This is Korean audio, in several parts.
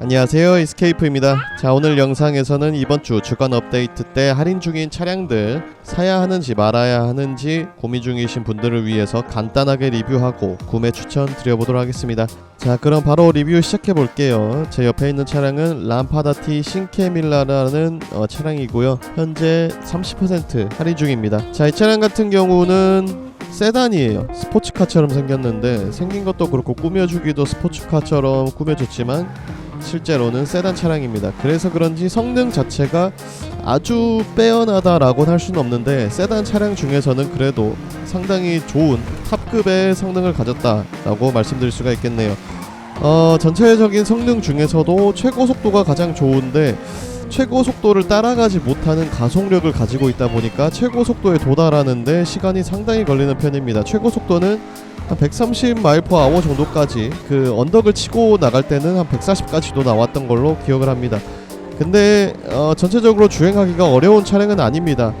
안녕하세요 이스케이프입니다. 자 오늘 영상에서는 이번 주 주간 업데이트 때 할인 중인 차량들 사야 하는지 말아야 하는지 고민 중이신 분들을 위해서 간단하게 리뷰하고 구매 추천 드려보도록 하겠습니다. 자 그럼 바로 리뷰 시작해 볼게요. 제 옆에 있는 차량은 람파다티 신케밀라라는 어, 차량이고요. 현재 30% 할인 중입니다. 자 이 차량 같은 경우는 세단이에요. 스포츠카처럼 생겼는데 생긴 것도 그렇고 꾸며주기도 스포츠카처럼 꾸며줬지만 실제로는 세단 차량입니다. 그래서 그런지 성능 자체가 아주 빼어나다라고는 할 수는 없는데 세단 차량 중에서는 그래도 상당히 좋은 탑급의 성능을 가졌다라고 말씀드릴 수가 있겠네요. 어, 전체적인 성능 중에서도 최고 속도가 가장 좋은데 최고 속도를 따라가지 못하는 가속력을 가지고 있다 보니까 최고 속도에 도달하는데 시간이 상당히 걸리는 편입니다. 최고 속도는 한 130마일/아워 정도까지 그 언덕을 치고 나갈 때는 한 140까지도 나왔던 걸로 기억을 합니다. 근데 어, 전체적으로 주행하기가 어려운 차량은 아닙니다.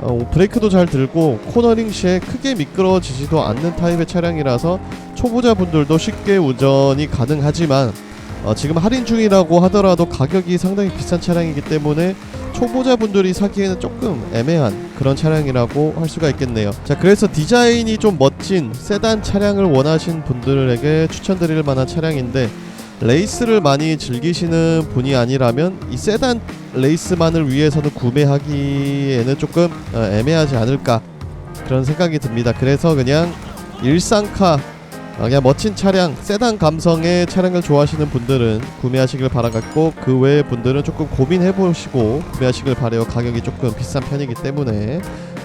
어, 브레이크도 잘 들고 코너링 시에 크게 미끄러지지도 않는 타입의 차량이라서 초보자분들도 쉽게 운전이 가능하지만 어, 지금 할인 중이라고 하더라도 가격이 상당히 비싼 차량이기 때문에 초보자분들이 사기에는 조금 애매한 그런 차량이라고 할 수가 있겠네요. 자, 그래서 디자인이 좀 멋진 세단 차량을 원하신 분들에게 추천드릴 만한 차량인데 레이스를 많이 즐기시는 분이 아니라면 이 세단 레이스만을 위해서는 구매하기에는 조금 어, 애매하지 않을까 그런 생각이 듭니다. 그래서 그냥 일상카 어, 그냥 멋진 차량, 세단 감성의 차량을 좋아하시는 분들은 구매하시길 바라겠고 그 외의 분들은 조금 고민해 보시고 구매하시길 바래요. 가격이 조금 비싼 편이기 때문에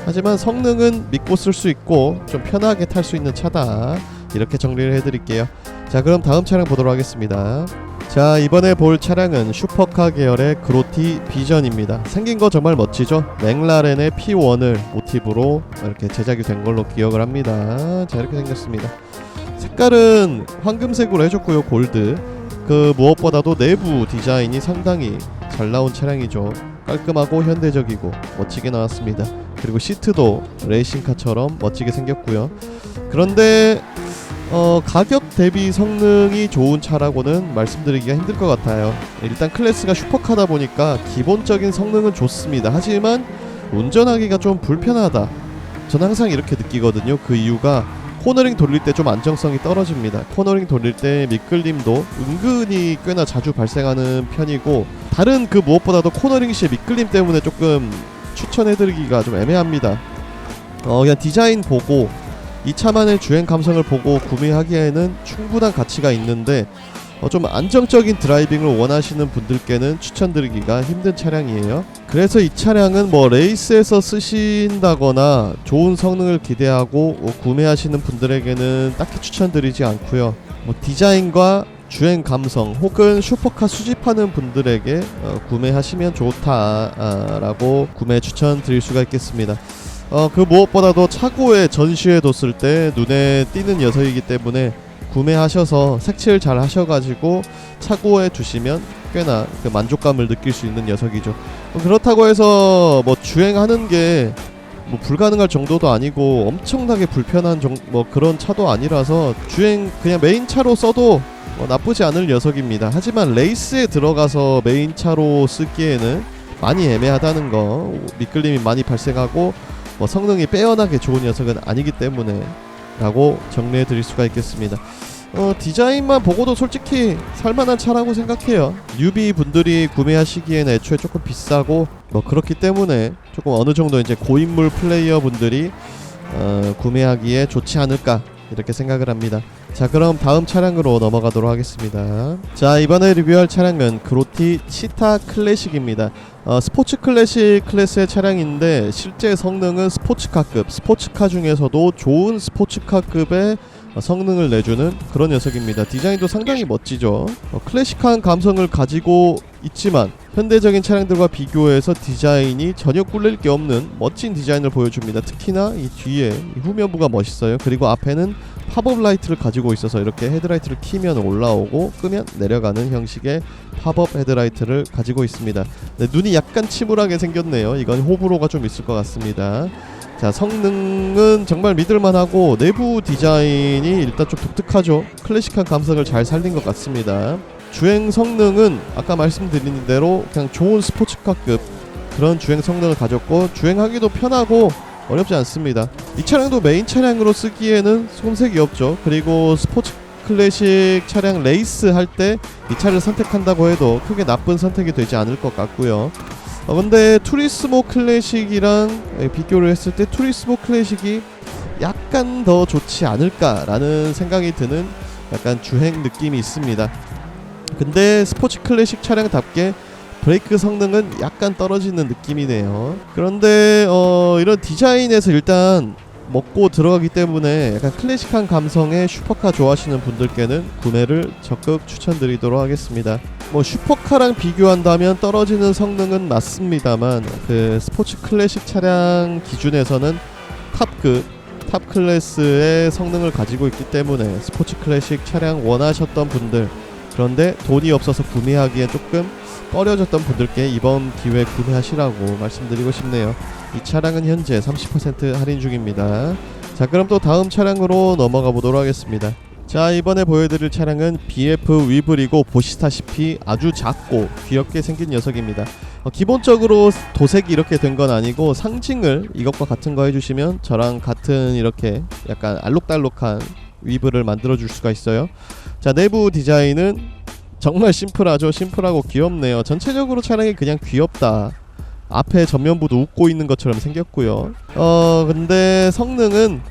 하지만 성능은 믿고 쓸 수 있고 좀 편하게 탈 수 있는 차다. 이렇게 정리를 해드릴게요. 자 그럼 다음 차량 보도록 하겠습니다. 자 이번에 볼 차량은 슈퍼카 계열의 그로티 비전입니다. 생긴 거 정말 멋지죠? 맥라렌의 P1을 모티브로 이렇게 제작이 된 걸로 기억을 합니다. 자 이렇게 생겼습니다. 색깔은 황금색으로 해줬고요 골드. 그 무엇보다도 내부 디자인이 상당히 잘 나온 차량이죠. 깔끔하고 현대적이고 멋지게 나왔습니다. 그리고 시트도 레이싱카처럼 멋지게 생겼고요. 그런데 어, 가격 대비 성능이 좋은 차라고는 말씀드리기가 힘들 것 같아요. 일단 클래스가 슈퍼카다 보니까 기본적인 성능은 좋습니다. 하지만 운전하기가 좀 불편하다. 저는 항상 이렇게 느끼거든요. 그 이유가 코너링 돌릴 때 좀 안정성이 떨어집니다. 코너링 돌릴 때 미끌림도 은근히 꽤나 자주 발생하는 편이고 다른 그 무엇보다도 코너링 시의 미끌림 때문에 조금 추천해드리기가 좀 애매합니다. 어 그냥 디자인 보고 이 차만의 주행 감성을 보고 구매하기에는 충분한 가치가 있는데 어, 좀 안정적인 드라이빙을 원하시는 분들께는 추천드리기가 힘든 차량이에요. 그래서 이 차량은 뭐 레이스에서 쓰신다거나 좋은 성능을 기대하고 뭐 구매하시는 분들에게는 딱히 추천드리지 않고요. 뭐 디자인과 주행 감성 혹은 슈퍼카 수집하는 분들에게 어, 구매하시면 좋다라고 구매 추천드릴 수가 있겠습니다. 어, 그 무엇보다도 차고에 전시해 뒀을 때 눈에 띄는 녀석이기 때문에 구매하셔서 색칠 잘 하셔가지고 차고에 두시면 꽤나 그 만족감을 느낄 수 있는 녀석이죠. 어, 그렇다고 해서 뭐 주행하는 게 뭐 불가능할 정도도 아니고 엄청나게 불편한 정, 뭐 그런 차도 아니라서 주행 그냥 메인 차로 써도 뭐 나쁘지 않을 녀석입니다. 하지만 레이스에 들어가서 메인 차로 쓰기에는 많이 애매하다는 거 미끌림이 많이 발생하고 뭐 성능이 빼어나게 좋은 녀석은 아니기 때문에 라고 정리해 드릴 수가 있겠습니다. 어, 디자인만 보고도 솔직히 살만한 차라고 생각해요. 뉴비 분들이 구매하시기에는 애초에 조금 비싸고 뭐 그렇기 때문에 조금 어느 정도 이제 고인물 플레이어 분들이 어, 구매하기에 좋지 않을까 이렇게 생각을 합니다. 자 그럼 다음 차량으로 넘어가도록 하겠습니다. 자 이번에 리뷰할 차량은 그로티 치타 클래식입니다. 어, 스포츠 클래식 클래스의 차량인데 실제 성능은 스포츠카급 스포츠카 중에서도 좋은 스포츠카급의 어, 성능을 내주는 그런 녀석입니다. 디자인도 상당히 멋지죠. 어, 클래식한 감성을 가지고 있지만 현대적인 차량들과 비교해서 디자인이 전혀 꿀릴 게 없는 멋진 디자인을 보여줍니다. 특히나 이 뒤에 이 후면부가 멋있어요. 그리고 앞에는 팝업 라이트를 가지고 있어서 이렇게 헤드라이트를 키면 올라오고 끄면 내려가는 형식의 팝업 헤드라이트를 가지고 있습니다. 네, 눈이 약간 침울하게 생겼네요. 이건 호불호가 좀 있을 것 같습니다. 자 성능은 정말 믿을만하고 내부 디자인이 일단 좀 독특하죠. 클래식한 감성을 잘 살린 것 같습니다. 주행 성능은 아까 말씀드린 대로 그냥 좋은 스포츠카급 그런 주행 성능을 가졌고 주행하기도 편하고 어렵지 않습니다. 이 차량도 메인 차량으로 쓰기에는 손색이 없죠. 그리고 스포츠 클래식 차량 레이스 할 때 이 차를 선택한다고 해도 크게 나쁜 선택이 되지 않을 것 같고요. 어, 근데 투리스모 클래식이랑 예, 비교를 했을 때 투리스모 클래식이 약간 더 좋지 않을까라는 생각이 드는 약간 주행 느낌이 있습니다. 근데 스포츠 클래식 차량답게 브레이크 성능은 약간 떨어지는 느낌이네요. 그런데 어, 이런 디자인에서 일단 먹고 들어가기 때문에 약간 클래식한 감성의 슈퍼카 좋아하시는 분들께는 구매를 적극 추천드리도록 하겠습니다. 뭐 슈퍼카랑 비교한다면 떨어지는 성능은 맞습니다만 그 스포츠 클래식 차량 기준에서는 탑급 탑 클래스의 성능을 가지고 있기 때문에 스포츠 클래식 차량 원하셨던 분들 그런데 돈이 없어서 구매하기에 조금 꺼려졌던 분들께 이번 기회에 구매하시라고 말씀드리고 싶네요. 이 차량은 현재 30% 할인 중입니다. 자 그럼 또 다음 차량으로 넘어가 보도록 하겠습니다. 자 이번에 보여드릴 차량은 BF 위블이고 보시다시피 아주 작고 귀엽게 생긴 녀석입니다. 어, 기본적으로 도색이 이렇게 된 건 아니고 상징을 이것과 같은 거 해주시면 저랑 같은 이렇게 약간 알록달록한 위블을 만들어 줄 수가 있어요. 자 내부 디자인은 정말 심플하죠. 심플하고 귀엽네요. 전체적으로 차량이 그냥 귀엽다. 앞에 전면부도 웃고 있는 것처럼 생겼고요. 어 근데 성능은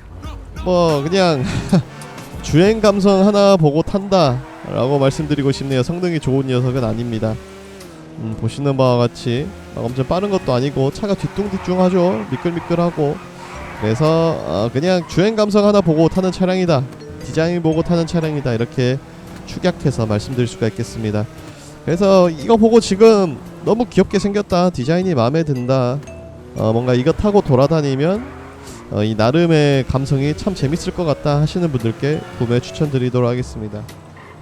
뭐 그냥 주행 감성 하나 보고 탄다 라고 말씀드리고 싶네요. 성능이 좋은 녀석은 아닙니다. 음, 보시는 바와 같이 막 엄청 빠른 것도 아니고 차가 뒤뚱뒤뚱하죠. 미끌미끌하고 그래서 어, 그냥 주행 감성 하나 보고 타는 차량이다. 디자인 보고 타는 차량이다. 이렇게 축약해서 말씀드릴 수가 있겠습니다. 그래서 이거 보고 지금 너무 귀엽게 생겼다. 디자인이 마음에 든다. 어, 뭔가 이거 타고 돌아다니면 어, 이 나름의 감성이 참 재밌을 것 같다 하시는 분들께 구매 추천드리도록 하겠습니다.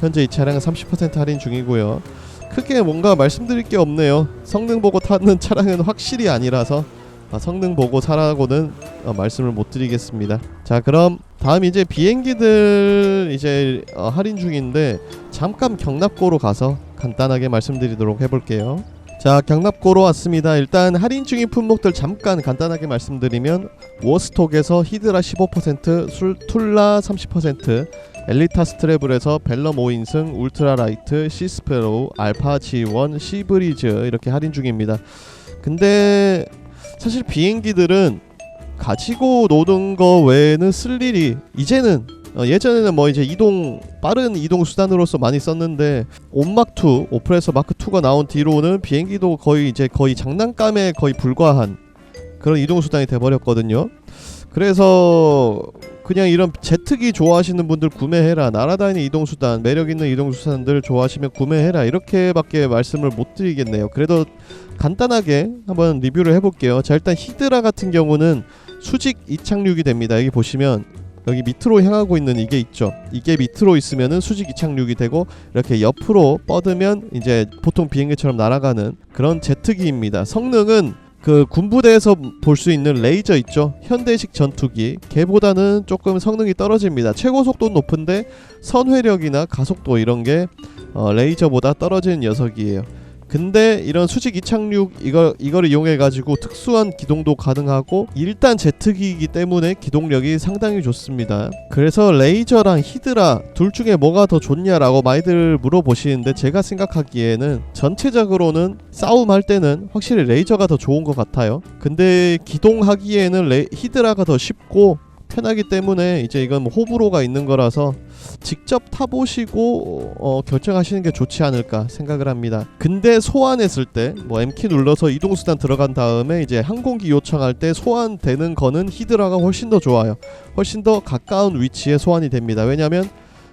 현재 이 차량은 30% 할인 중이고요. 크게 뭔가 말씀드릴 게 없네요. 성능 보고 타는 차량은 확실히 아니라서 아, 성능 보고 사라고는 어, 말씀을 못 드리겠습니다. 자, 그럼 다음 이제 비행기들 이제 어, 할인 중인데 잠깐 경납고로 가서 간단하게 말씀드리도록 해볼게요. 자, 경납고로 왔습니다. 일단 할인 중인 품목들 잠깐 간단하게 말씀드리면 워스톡에서 히드라 15%, 술, 툴라 30%, 엘리타 스트래블에서 벨럼 5인승, 울트라 라이트, 시스페로우, 알파 G1, 시브리즈 이렇게 할인 중입니다. 근데 사실 비행기들은 가지고 노는 거 외에는 쓸 일이 이제는 어, 예전에는 뭐 이제 이동 빠른 이동 수단으로서 많이 썼는데 온마크2 오프레서 마크 2가 나온 뒤로는 비행기도 거의 이제 거의 장난감에 거의 불과한 그런 이동 수단이 돼 버렸거든요. 그래서 그냥 이런 제트기 좋아하시는 분들 구매해라. 날아다니는 이동 수단, 매력 있는 이동 수단들 좋아하시면 구매해라. 이렇게밖에 말씀을 못 드리겠네요. 그래도 간단하게 한번 리뷰를 해볼게요. 자 일단 히드라 같은 경우는 수직 이착륙이 됩니다. 여기 보시면 여기 밑으로 향하고 있는 이게 있죠. 이게 밑으로 있으면은 수직 이착륙이 되고 이렇게 옆으로 뻗으면 이제 보통 비행기처럼 날아가는 그런 제트기입니다. 성능은 그 군부대에서 볼 수 있는 레이저 있죠. 현대식 전투기 걔보다는 조금 성능이 떨어집니다. 최고 속도는 높은데 선회력이나 가속도 이런 게 어, 레이저보다 떨어지는 녀석이에요. 근데 이런 수직 이착륙 이거 이거를 이용해 가지고 특수한 기동도 가능하고 일단 제트기이기 때문에 기동력이 상당히 좋습니다. 그래서 레이저랑 히드라 둘 중에 뭐가 더 좋냐라고 많이들 물어보시는데 제가 생각하기에는 전체적으로는 싸움할 때는 확실히 레이저가 더 좋은 것 같아요. 근데 기동하기에는 레, 히드라가 더 쉽고 편하기 때문에 이제 이건 뭐 호불호가 있는 거라서 직접 타보시고 어, 결정하시는 게 좋지 않을까 생각을 합니다. 근데 소환했을 때 뭐 M키 눌러서 이동수단 들어간 다음에 이제 항공기 요청할 때 소환되는 거는 히드라가 훨씬 더 좋아요. 훨씬 더 가까운 위치에 소환이 됩니다. 왜냐하면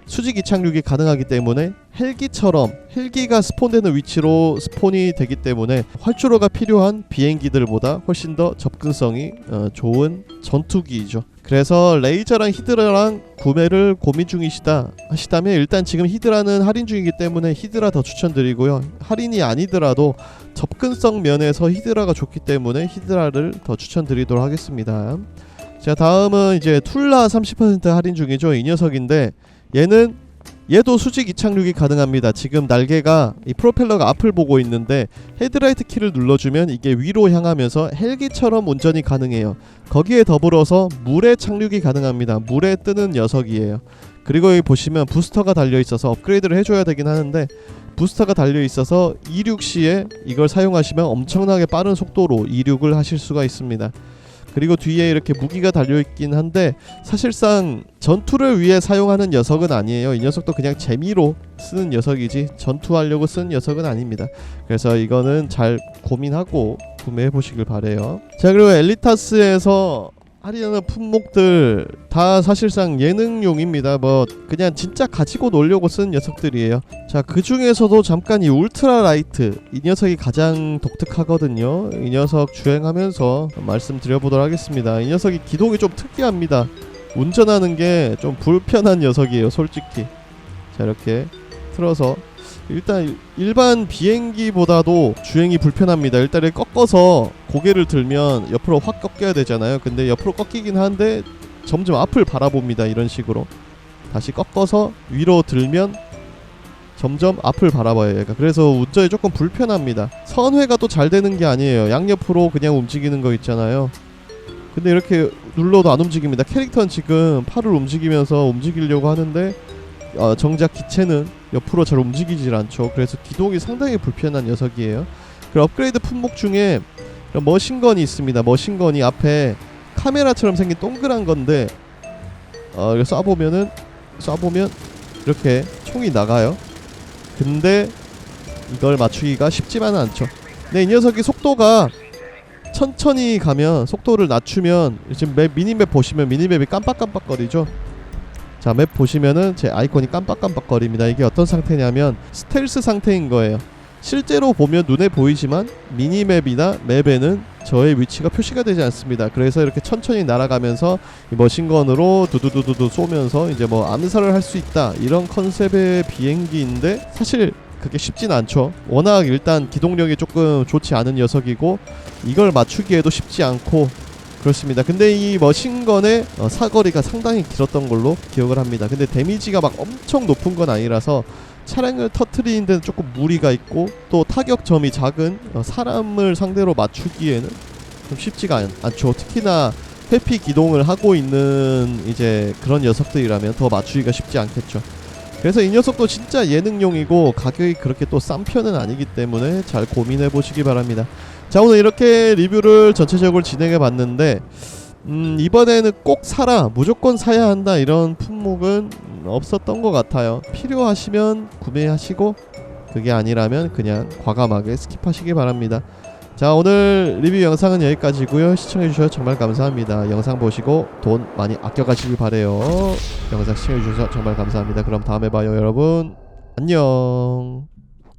수직 이 착륙이 가능하기 때문에 헬기처럼 헬기가 스폰되는 위치로 스폰이 되기 때문에 활주로가 필요한 비행기들보다 훨씬 더 접근성이 어, 좋은 전투기이죠. 그래서 레이저랑 히드라랑 구매를 고민 중이시다 하시다면 일단 지금 히드라는 할인 중이기 때문에 히드라 더 추천드리고요. 할인이 아니더라도 접근성 면에서 히드라가 좋기 때문에 히드라를 더 추천드리도록 하겠습니다. 자 다음은 이제 툴라 30% 할인 중이죠. 이 녀석인데 얘는 얘도 수직 이착륙이 가능합니다. 지금 날개가 이 프로펠러가 앞을 보고 있는데 헤드라이트 키를 눌러주면 이게 위로 향하면서 헬기처럼 운전이 가능해요. 거기에 더불어서 물에 착륙이 가능합니다. 물에 뜨는 녀석이에요. 그리고 여기 보시면 부스터가 달려 있어서 업그레이드를 해줘야 되긴 하는데 부스터가 달려 있어서 이륙 시에 이걸 사용하시면 엄청나게 빠른 속도로 이륙을 하실 수가 있습니다. 그리고 뒤에 이렇게 무기가 달려 있긴 한데 사실상 전투를 위해 사용하는 녀석은 아니에요. 이 녀석도 그냥 재미로 쓰는 녀석이지 전투하려고 쓰는 녀석은 아닙니다. 그래서 이거는 잘 고민하고 구매해 보시길 바래요. 자 그리고 엘리타스에서 할인하는 품목들 다 사실상 예능용입니다. 뭐 그냥 진짜 가지고 놀려고 쓰는 녀석들이에요. 자 그 중에서도 잠깐 이 울트라 라이트 이 녀석이 가장 독특하거든요. 이 녀석 주행하면서 말씀드려보도록 하겠습니다. 이 녀석이 기동이 좀 특이합니다. 운전하는 게 좀 불편한 녀석이에요. 솔직히 자 이렇게 틀어서 일단 일반 비행기보다도 주행이 불편합니다. 일단 이렇게 꺾어서 고개를 들면 옆으로 확 꺾여야 되잖아요. 근데 옆으로 꺾이긴 하는데 점점 앞을 바라봅니다. 이런 식으로 다시 꺾어서 위로 들면 점점 앞을 바라봐요. 얘가 그래서 운전이 조금 불편합니다. 선회가 또 잘 되는 게 아니에요. 양옆으로 그냥 움직이는 거 있잖아요. 근데 이렇게 눌러도 안 움직입니다. 캐릭터는 지금 팔을 움직이면서 움직이려고 하는데 어, 정작 기체는 옆으로 잘 움직이질 않죠. 그래서 기동이 상당히 불편한 녀석이에요. 그 업그레이드 품목 중에 머신건이 있습니다. 머신건이 앞에 카메라처럼 생긴 동그란 건데 어, 쏴보면은 쏴보면 이렇게 총이 나가요. 근데 이걸 맞추기가 쉽지만은 않죠. 근데 이 녀석이 속도가 천천히 가면 속도를 낮추면 지금 맵 미니맵 보시면 미니맵이 깜빡깜빡거리죠. 자, 맵 보시면은 제 아이콘이 깜빡깜빡거립니다. 이게 어떤 상태냐면 스텔스 상태인 거예요. 실제로 보면 눈에 보이지만 미니맵이나 맵에는 저의 위치가 표시가 되지 않습니다. 그래서 이렇게 천천히 날아가면서 이 머신건으로 두두두두두 쏘면서 이제 뭐 암살을 할 수 있다 이런 컨셉의 비행기인데 사실 그게 쉽진 않죠. 워낙 일단 기동력이 조금 좋지 않은 녀석이고 이걸 맞추기에도 쉽지 않고 그렇습니다. 근데 이 머신건의 어, 사거리가 상당히 길었던 걸로 기억을 합니다. 근데 데미지가 막 엄청 높은 건 아니라서 차량을 터트리는 데는 조금 무리가 있고 또 타격점이 작은 어, 사람을 상대로 맞추기에는 좀 쉽지가 않, 않죠. 특히나 회피 기동을 하고 있는 이제 그런 녀석들이라면 더 맞추기가 쉽지 않겠죠. 그래서 이 녀석도 진짜 예능용이고 가격이 그렇게 또 싼 편은 아니기 때문에 잘 고민해 보시기 바랍니다. 자 오늘 이렇게 리뷰를 전체적으로 진행해 봤는데 음, 이번에는 꼭 사라 무조건 사야 한다 이런 품목은 없었던 것 같아요. 필요하시면 구매하시고 그게 아니라면 그냥 과감하게 스킵하시기 바랍니다. 자 오늘 리뷰 영상은 여기까지고요. 시청해주셔서 정말 감사합니다. 영상 보시고 돈 많이 아껴가시길 바래요. 영상 시청해주셔서 정말 감사합니다. 그럼 다음에 봐요 여러분. 안녕